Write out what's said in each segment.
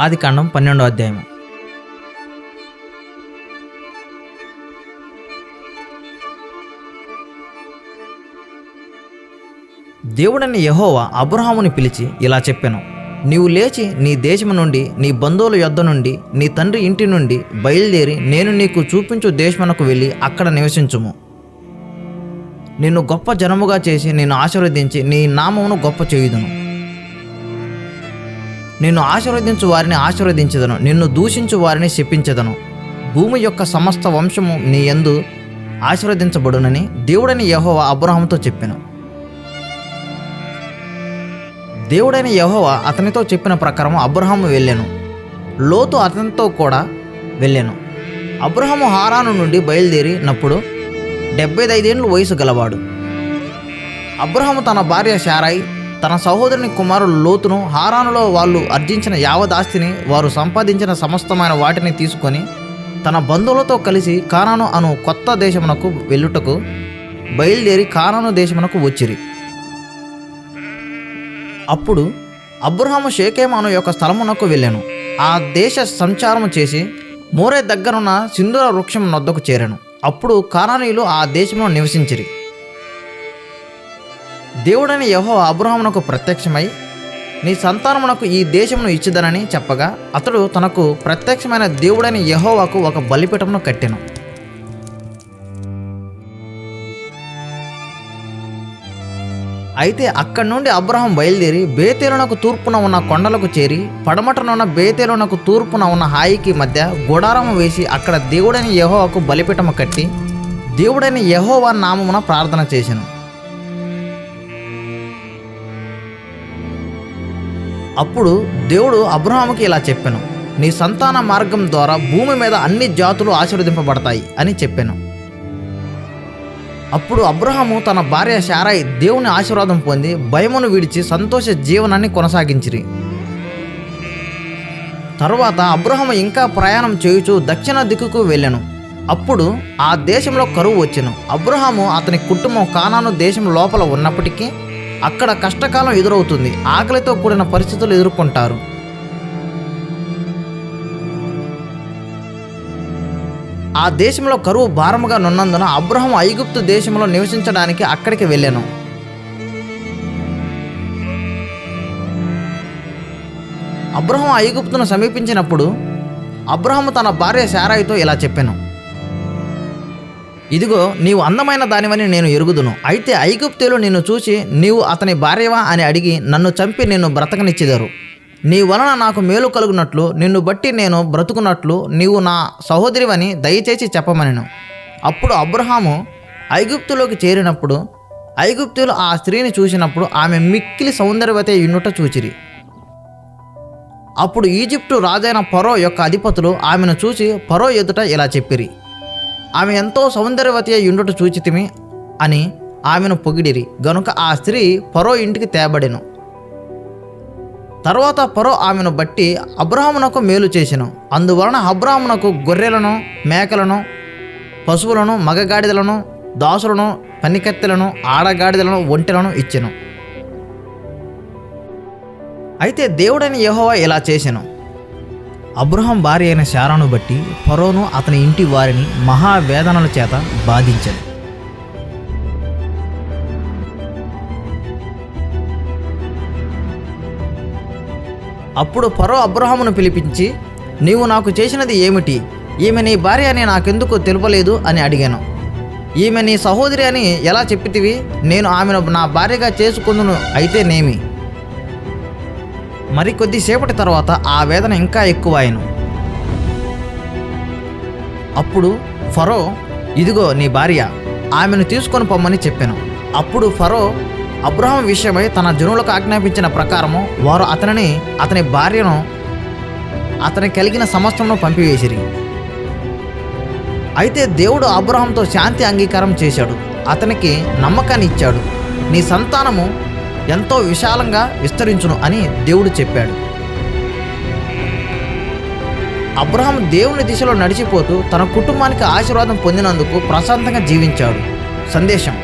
ఆది కాండం పన్నెండో అధ్యాయం దేవుడని యహోవా అబ్రహాముని పిలిచి ఇలా చెప్పాను నీవు లేచి నీ దేశము నుండి నీ బంధువుల యొద్ద నుండి నీ తండ్రి ఇంటి నుండి బయలుదేరి నేను నీకు చూపించు దేశమునకు వెళ్ళి అక్కడ నివసించుము. నిన్ను గొప్ప జనముగా చేసి నేను ఆశీర్వదించి నీ నామమును గొప్ప చేయుదును. నిన్ను ఆశీర్వదించు వారిని ఆశీర్వదించదను. నిన్ను దూషించు వారిని శపించదను. భూమి యొక్క సమస్త వంశము నీ యందు ఆశీర్వదించబడునని దేవుడని యహోవ అబ్రహంతో చెప్పాను. దేవుడైన యహోవ అతనితో చెప్పిన ప్రకారం అబ్రహాము వెళ్ళాను. లోతు అతనితో కూడా వెళ్ళాను. అబ్రహము హారాను నుండి బయలుదేరినప్పుడు డెబ్బై ఐదేళ్ళు వయసు గలవాడు. అబ్రహము తన భార్య శారాయి తన సహోదరుని కుమారుడు లోతును హారానులో వాళ్ళు అర్జించిన యావదాస్తిని వారు సంపాదించిన సమస్తమైన వాటిని తీసుకొని తన బంధువులతో కలిసి కానాను అను కొత్త దేశమునకు వెళ్ళుటకు బయలుదేరి కానాను దేశమునకు వచ్చిరి. అప్పుడు అబ్రహాము షేకేమాను యొక్క స్థలమునకు వెళ్ళాను. ఆ దేశ సంచారము చేసి మోరే దగ్గరున్న సింధూర వృక్షం నొద్దకు చేరాను. అప్పుడు కానానీయులు ఆ దేశంలో నివసించిరి. దేవుడైన యహో అబ్రహామునకు ప్రత్యక్షమై నీ సంతానమునకు ఈ దేశమును ఇచ్చిదనని చెప్పగా అతడు తనకు ప్రత్యక్షమైన దేవుడని యహోవాకు ఒక బలిపీఠమును కట్టెను. అయితే అక్కడి నుండి అబ్రహం బయలుదేరి బేతేలునకు తూర్పున ఉన్న కొండలకు చేరి పడమటనున్న బేతేలునకు తూర్పున ఉన్న హాయికి మధ్య గుడారము వేసి అక్కడ దేవుడని యహోవాకు బలిపీఠము కట్టి దేవుడని యహోవా నామమున ప్రార్థన చేశాను అప్పుడు దేవుడు అబ్రహాముకి ఇలా చెప్పాను నీ సంతాన మార్గం ద్వారా భూమి మీద అన్ని జాతులు ఆశీర్వదింపబడతాయి అని చెప్పాను. అప్పుడు అబ్రహాము తన భార్య శారాయి దేవుని ఆశీర్వాదం పొంది భయమును విడిచి సంతోష జీవనాన్ని కొనసాగించిరి. తరువాత అబ్రహము ఇంకా ప్రయాణం చేయుచు దక్షిణ దిక్కుకు వెళ్ళాను. అప్పుడు ఆ దేశంలో కరువు వచ్చెను అబ్రహాము అతని కుటుంబం కానాను దేశం లోపల ఉన్నప్పటికీ అక్కడ కష్టకాలం ఎదురవుతుంది. ఆకలితో కూడిన పరిస్థితులు ఎదుర్కొంటారు. ఆ దేశంలో కరువు భారముగా నున్నందున అబ్రహం ఐగుప్తు దేశంలో నివసించడానికి అక్కడికి వెళ్ళాను. అబ్రహం ఐగుప్తును సమీపించినప్పుడు అబ్రహము తన భార్య శారాయితో ఇలా చెప్పాను. ఇదిగో నీవు అందమైన దానివని నేను ఎరుగుదును. అయితే ఐగుప్తులు నిన్ను చూసి నీవు అతని భార్యవా అని అడిగి నన్ను చంపి నిన్ను బ్రతకనిచ్చిదరు. నీ వలన నాకు మేలు కలుగునట్లు నిన్ను బట్టి నేను బ్రతుకున్నట్లు నీవు నా సహోదరివని దయచేసి చెప్పమనెను. అప్పుడు అబ్రహాము ఐగుప్తులోకి చేరినప్పుడు ఐగుప్తులు ఆ స్త్రీని చూసినప్పుడు ఆమె మిక్కిలి సౌందర్యవత ఇన్నుట చూచిరి. అప్పుడు ఈజిప్టు రాజైన పరో యొక్క అధిపతులు ఆమెను చూసి పరో ఎదుట ఇలా చెప్పిరి. ఆమె ఎంతో సౌందర్యవతి అయి ఉండుట చూచితిమి అని ఆమెను పొగిడిరి. గనుక ఆ స్త్రీ పరో ఇంటికి తేబడెను. తర్వాత పరో ఆమెను బట్టి అబ్రహామునకు మేలు చేసెను. అందువలన అబ్రహామునకు గొర్రెలను మేకలను పశువులను మగగాడిదలను దాసులను పనికత్తెలను ఆడగాడిదలను ఒంటెలను ఇచ్చెను. అయితే దేవుడని యహోవా ఇలా చేసెను. అబ్రహం భార్య అయిన శారాను బట్టి ఫరోను అతని ఇంటి వారిని మహావేదనల చేత బాధించను అప్పుడు ఫరో అబ్రహామును పిలిపించి నీవు నాకు చేసినది ఏమిటి? ఈమె నీ భార్య అని నాకెందుకు తెలుపలేదు అని అడిగాను. ఈమె నీ సహోదరి అని ఎలా చెప్పితివి? నేను ఆమెను నా భార్యగా చేసుకుందును అయితే మరికొద్దిసేపటి మరి కొద్దిసేపటి తర్వాత ఆ వేదన ఇంకా ఎక్కువైను అప్పుడు ఫరో ఇదిగో నీ భార్య ఆమెను తీసుకొని పొమ్మని చెప్పాను. అప్పుడు ఫరో అబ్రహం విషయమై తన జనులకు ఆజ్ఞాపించిన ప్రకారము వారు అతనిని అతని భార్యను అతని కలిగిన సమస్తమును పంపివేసిరి. అయితే దేవుడు అబ్రహంతో శాంతి అంగీకారం చేశాడు. అతనికి నమ్మకాన్ని ఇచ్చాడు. నీ సంతానము ఎంతో విశాలంగా విస్తరించును అని దేవుడు చెప్పాడు. అబ్రహం దేవుని దిశలో నడిచిపోతూ తన కుటుంబానికి ఆశీర్వాదం పొందినందుకు ప్రశాంతంగా జీవించాడు. సందేశం.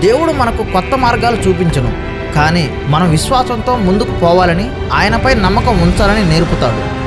దేవుడు మనకు కొత్త మార్గాలు చూపించను కానీ మనం విశ్వాసంతో ముందుకు పోవాలని ఆయనపై నమ్మకం ఉంచాలని నేర్పుతాడు.